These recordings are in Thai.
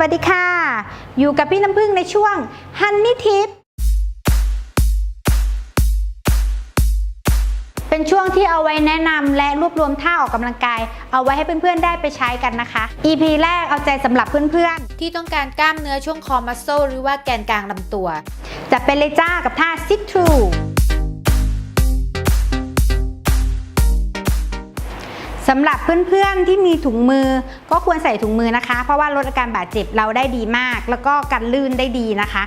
วัสดีค่ะ อยู่กับพี่น้ำพึ่งในช่วงฮันนี่ทิปเป็นช่วงที่เอาไว้แนะนำและรวบรวมท่าออกกำลังกาย เอาไว้ให้เพื่อนๆได้ไปใช้กันนะคะ EP แรกเอาใจสำหรับเพื่อนๆ ที่ต้องการกล้ามเนื้อช่วงคอมัสโซหรือว่าแกนกลางลำตัว จะเป็นเลยจ้ากับท่า sit through สำหรับเพื่อนๆที่มีถุงมือก็ควรใส่ถุงมือนะคะ เพราะว่าลดอาการบาดเจ็บเราได้ดีมาก แล้วก็กันลื่นได้ดีนะคะ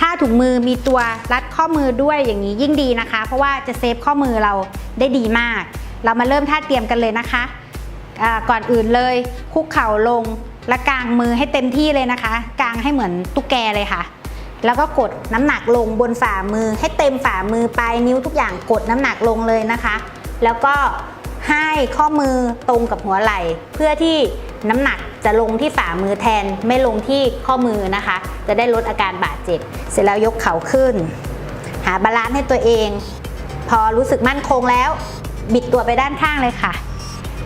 ถ้าถุงมือมีตัวรัดข้อมือด้วยอย่างนี้ยิ่งดีนะคะ เพราะว่าจะเซฟข้อมือเราได้ดีมาก เรามาเริ่มท่าเตรียมกันเลยนะคะก่อนอื่นเลย คุกเข่าลงและกางมือให้เต็มที่เลยนะคะ กางให้เหมือนตุ๊กแกเลยค่ะ แล้วก็กดน้ำหนักลงบนฝ่ามือ ให้เต็มฝ่ามือปลายนิ้วทุกอย่างกดน้ำหนักลงเลยนะคะ แล้วก็ ให้ข้อมือตรงกับหัวไหล่ เพื่อที่น้ำหนักจะลงที่ฝ่ามือแทนไม่ลงที่ข้อมือนะคะ จะได้ลดอาการบาดเจ็บ เสร็จแล้วยกเข่าขึ้น หาบาลานซ์ให้ตัวเอง พอรู้สึกมั่นคงแล้ว บิดตัวไปด้านข้างเลยค่ะ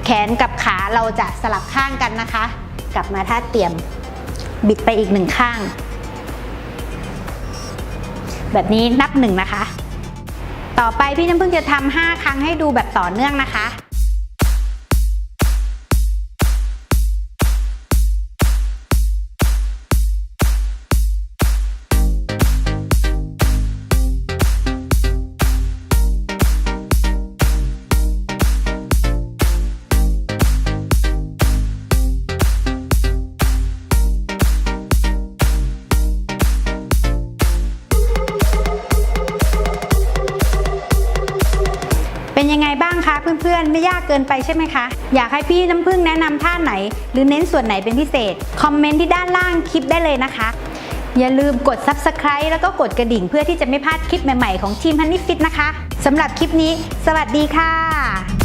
แขนกับขาเราจะสลับข้างกันนะคะ กลับมาท่าเตรียม บิดไปอีกหนึ่งข้าง แบบนี้นับหนึ่งนะคะ ต่อไปพี่น้ำพึ่งจะทำ5ครั้งให้ดูแบบต่อเนื่องนะคะางคะเพื่อนๆ ไม่ยากเกินไปใช่ไหมคะ อยากให้พี่น้ำพึ่งแนะนำท่าไหน หรือเน้นส่วนไหนเป็นพิเศษ คอมเมนต์ที่ด้านล่างคลิปได้เลยนะคะ อย่าลืมกด Subscribe แล้วก็กดกระดิ่งเพื่อที่จะไม่พลาดคลิปใหม่ๆ ของทีมฮันนี่ฟิตนะคะสำหรับคลิปนี้ สวัสดีค่ะ